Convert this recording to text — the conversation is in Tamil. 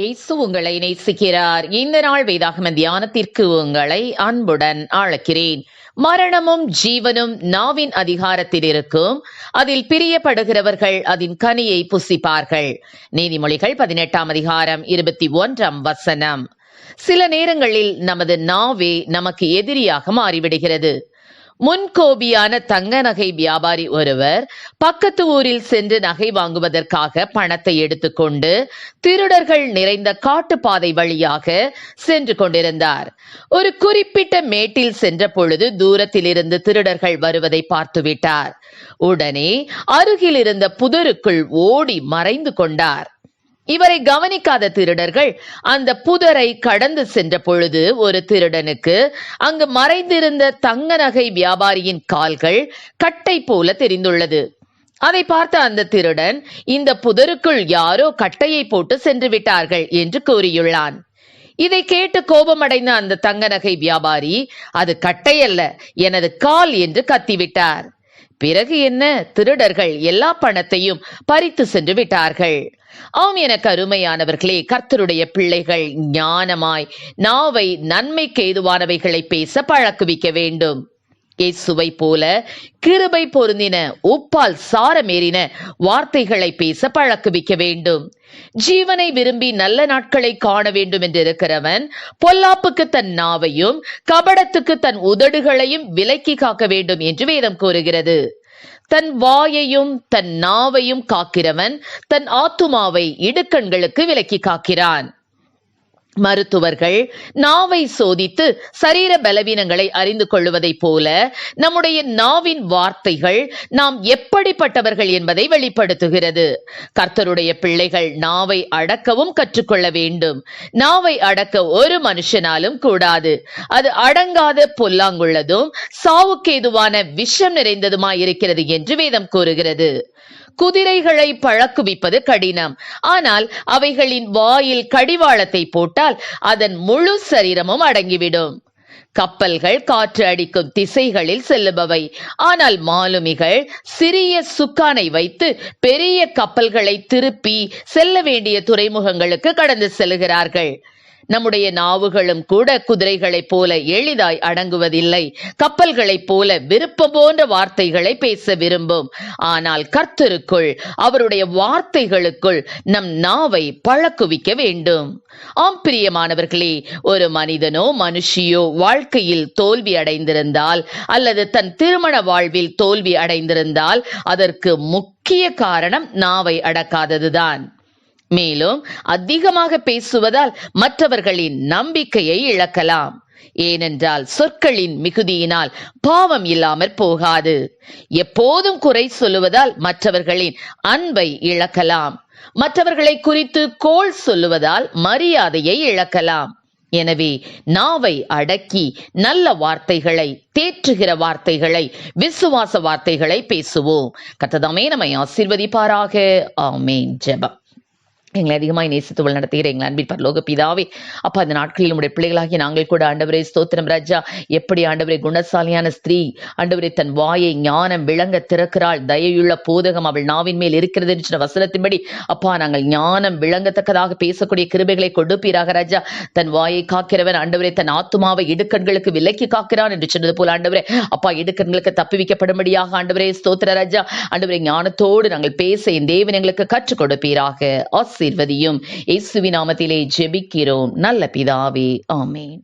இயேசு உங்களை நேசிக்கிறார். இந்த நாள் வேதாகம தியானத்திற்கு உங்களை அன்புடன் அழைக்கிறேன். மரணமும் ஜீவனும் நாவின் அதிகாரத்தில் இருக்கும். அதில் பிரியப்படுகிறவர்கள் அதன் கனியை புசிப்பார்கள். நீதிமொழிகள் பதினெட்டாம் அதிகாரம் இருபத்தி ஒன்றாம் வசனம். சில நேரங்களில் நமது நாவே நமக்கு எதிரியாக மாறிவிடுகிறது. முன்கோபியான தங்க நகை வியாபாரி ஒருவர் பக்கத்து ஊரில் சென்று நகை வாங்குவதற்காக பணத்தை எடுத்துக்கொண்டு திருடர்கள் நிறைந்த காட்டுப்பாதை வழியாக சென்று கொண்டிருந்தார். ஒரு குறிப்பிட்ட மேட்டில் சென்ற பொழுது தூரத்தில் இருந்து திருடர்கள் வருவதை பார்த்துவிட்டார் உடனே அருகில் இருந்த புதருக்குள் ஓடி மறைந்து கொண்டார். இவரை கவனிக்காத திருடர்கள் அந்த புதரை கடந்து சென்ற பொழுது ஒரு திருடனுக்கு அங்கு மறைந்திருந்த தங்க நகை வியாபாரியின் கால்கள் கட்டை போல தெரிந்துள்ளது. அதை பார்த்த அந்த திருடன் இந்த புதருக்குள் யாரோ கட்டையை போட்டு சென்று விட்டார்கள் என்று கூறியுள்ளான். இதை கேட்டு கோபமடைந்த அந்த தங்க நகை வியாபாரி அது கட்டையல்ல எனது கால் என்று கத்திவிட்டார். பிறகு என்ன? திருடர்கள் எல்லா பணத்தையும் பறித்து சென்று விட்டார்கள். ஆம் என கருமையானவர்களே கர்த்தருடைய பிள்ளைகள் ஞானமாய் நாவை நன்மைக்கு ஏதுவானவைகளை பேச பழக்குவிக்க வேண்டும். இயேசுவை போல கிருபை பொருந்தின உப்பால் சாரமேறின வார்த்தைகளை பேச பழக்குவிக்க வேண்டும். ஜீவனை விரும்பி நல்ல நாட்களை காண வேண்டும் என்று இருக்கிறவன் பொல்லாப்புக்கு தன் நாவையும் கபடத்துக்கு தன் உதடுகளையும் விலக்கி காக்க வேண்டும் என்று வேதம் கூறுகிறது. தன் வாயையும் தன் நாவையும் காக்கிறவன் தன் ஆத்துமாவை இடுக்கண்களுக்கு விலக்கி காக்கிறான். மருத்துவர்கள் நாவை சோதித்து சரீர பலவீனங்களை அறிந்து கொள்வதைப் போல நம்முடைய நாவின் வார்த்தைகள் நாம் எப்படிப்பட்டவர்கள் என்பதை வெளிப்படுத்துகிறது. கர்த்தருடைய பிள்ளைகள் நாவை அடக்கவும் கற்றுக்கொள்ள வேண்டும். நாவை அடக்க ஒரு மனுஷனாலும் கூடாது. அது அடங்காத பொல்லாங்குள்ளதும் சாவுக்கேதுவான விஷம் நிறைந்ததுமாய் இருக்கிறது என்று வேதம் கூறுகிறது. குதிரைகளை பழக்குவிப்பது கடினம். ஆனால் அவைகளின் வாயில் கடிவாளத்தை போட்டால் அதன் முழு சரீரமும் அடங்கிவிடும். கப்பல்கள் காற்று அடிக்கும் திசைகளில் செல்லுபவை. ஆனால் மாலுமிகள் சிறிய சுக்கானை வைத்து பெரிய கப்பல்களை திருப்பி செல்ல வேண்டிய துறைமுகங்களுக்கு கடந்து செல்கிறார்கள் நம்முடைய நாவுகளும் கூட குதிரைகளைப் போல எளிதாய் அடங்குவதில்லை. கப்பல்களைப் போல விருப்பம் போன்ற வார்த்தைகளை பேச விரும்பும். ஆனால் கர்த்தருக்குள் அவருடைய வார்த்தைகளுக்குள் நம் நாவை பழக்குவிக்க வேண்டும். ஆம் பிரியமானவர்களே ஒரு மனிதனோ மனுஷியோ வாழ்க்கையில் தோல்வி அடைந்திருந்தால் அல்லது தன் திருமண வாழ்வில் தோல்வி அடைந்திருந்தால் அதற்கு முக்கிய காரணம் நாவை அடக்காததுதான். மேலும் அதிகமாக பேசுவதால் மற்றவர்களின் நம்பிக்கையை இழக்கலாம். ஏனென்றால் சொற்களின் மிகுதியினால் பாவம் இல்லாமற் போகாது. எப்போதும் குறை சொல்லுவதால் மற்றவர்களின் அன்பை இழக்கலாம். மற்றவர்களை குறித்து கோள் சொல்லுவதால் மரியாதையை இழக்கலாம். எனவே நாவை அடக்கி நல்ல வார்த்தைகளை தேற்றுகிற வார்த்தைகளை விசுவாச வார்த்தைகளை பேசுவோம். கத்ததாமே நம்மை ஆசிர்வதிப்பாராக. ஆமேன். ஜெபம். எங்களை அதிகமாக நேசித்து வழி நடத்துகிற எங்கள் அன்பின் பரலோக பிதாவே. அப்பா அந்த நாட்களில் நம்முடைய பிள்ளைகளாகி நாங்கள் கூட ஆண்டவரே ஸ்தோத்திரம். ராஜா எப்படி ஆண்டவரே குணசாலியான ஸ்திரீ ஆண்டவரே தன் வாயை ஞானம் விளங்க திறக்கிறாள் தயையுள்ள போதகம் அவள் நாவின் மேல் இருக்கிறது என்று வசனத்தின்படி அப்பா நாங்கள் ஞானம் விளங்கத்தக்கதாக பேசக்கூடிய கிருபைகளை கொடுப்பீராக ராஜா. தன் வாயை காக்கிறவன் ஆண்டவரே தன் ஆத்மாவை இடுக்கண்களுக்கு விலக்கி காக்கிறான் என்று சொன்னது போல ஆண்டவரே அப்பா இடுக்கண்களுக்கு தப்புவிக்கப்படும்படியாக ஆண்டவரே ஸ்தோத்திர ராஜா. ஆண்டவரே ஞானத்தோடு நாங்கள் பேச என் தேவன் எங்களுக்கு கற்றுக் கொடுப்பீராக. ஆசி ஆசீர்வதியும் இயேசுவின் நாமத்திலே ஜெபிக்கிறோம். நல்ல பிதாவே ஆமேன்.